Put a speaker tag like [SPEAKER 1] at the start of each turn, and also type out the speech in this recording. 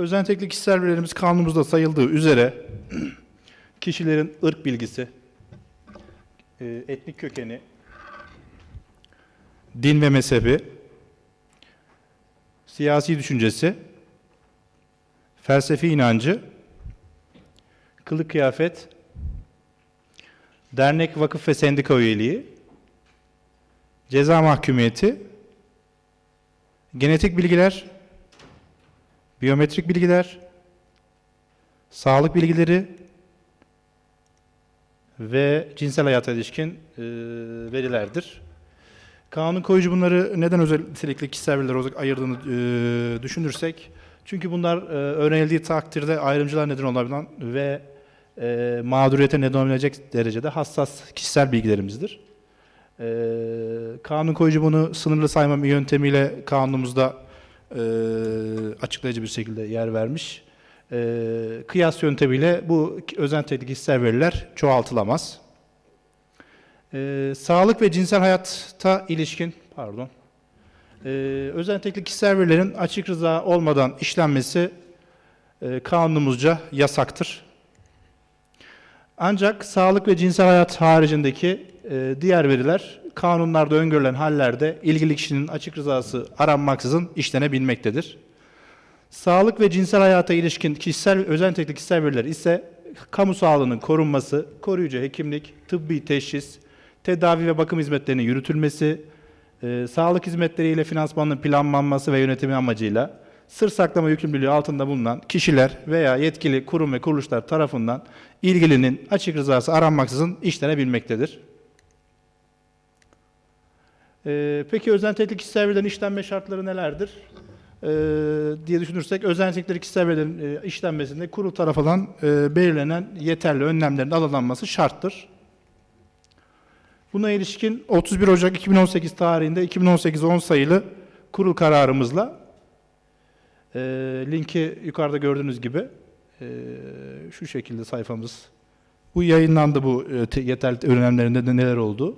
[SPEAKER 1] Özentekli kişisel verilerimiz kanunumuzda sayıldığı üzere kişilerin ırk bilgisi, e, etnik kökeni, din ve mezhebi, siyasi düşüncesi, felsefi inancı, kılık kıyafet, dernek, vakıf ve sendika üyeliği, ceza mahkumiyeti, genetik bilgiler, biyometrik bilgiler, sağlık bilgileri ve cinsel hayata ilişkin e, verilerdir. Kanun koyucu bunları neden özellikle kişisel veriler olarak ayırdığını e, düşünürsek, çünkü bunlar e, öğrenildiği takdirde ayrımcılar neden olabilen ve e, mağduriyete neden olabilecek derecede hassas kişisel bilgilerimizdir. E, kanun koyucu bunu sınırlı sayma yöntemiyle kanunumuzda e, açıklayıcı bir şekilde yer vermiş. E, kıyas yöntemiyle bu özentekli kişisel veriler çoğaltılamaz. E, sağlık ve cinsel hayata ilişkin, pardon, e, özentekli kişisel verilerin açık rıza olmadan işlenmesi e, kanunumuzca yasaktır. Ancak sağlık ve cinsel hayat haricindeki e, diğer veriler kanunlarda öngörülen hallerde ilgili kişinin açık rızası aranmaksızın işlenebilmektedir. Sağlık ve cinsel hayata ilişkin kişisel özentekli kişisel veriler ise kamu sağlığının korunması, koruyucu hekimlik, tıbbi teşhis, tedavi ve bakım hizmetlerinin yürütülmesi, e, sağlık hizmetleriyle finansmanın planlanması ve yönetimi amacıyla sır saklama yükümlülüğü altında bulunan kişiler veya yetkili kurum ve kuruluşlar tarafından ilgilinin açık rızası aranmaksızın işlenebilmektedir. Ee, peki özentekli kişisel verilerin işlenme şartları nelerdir? Ee, diye düşünürsek özentekli kişisel verilerin e, işlenmesinde kurul tarafından e, belirlenen yeterli önlemlerin alınması şarttır. Buna ilişkin 31 Ocak 2018 tarihinde 2018 10 sayılı kurul kararımızla e, linki yukarıda gördüğünüz gibi e, şu şekilde sayfamız. Bu yayınlandı bu e, te- yeterli önlemlerinde de neler oldu.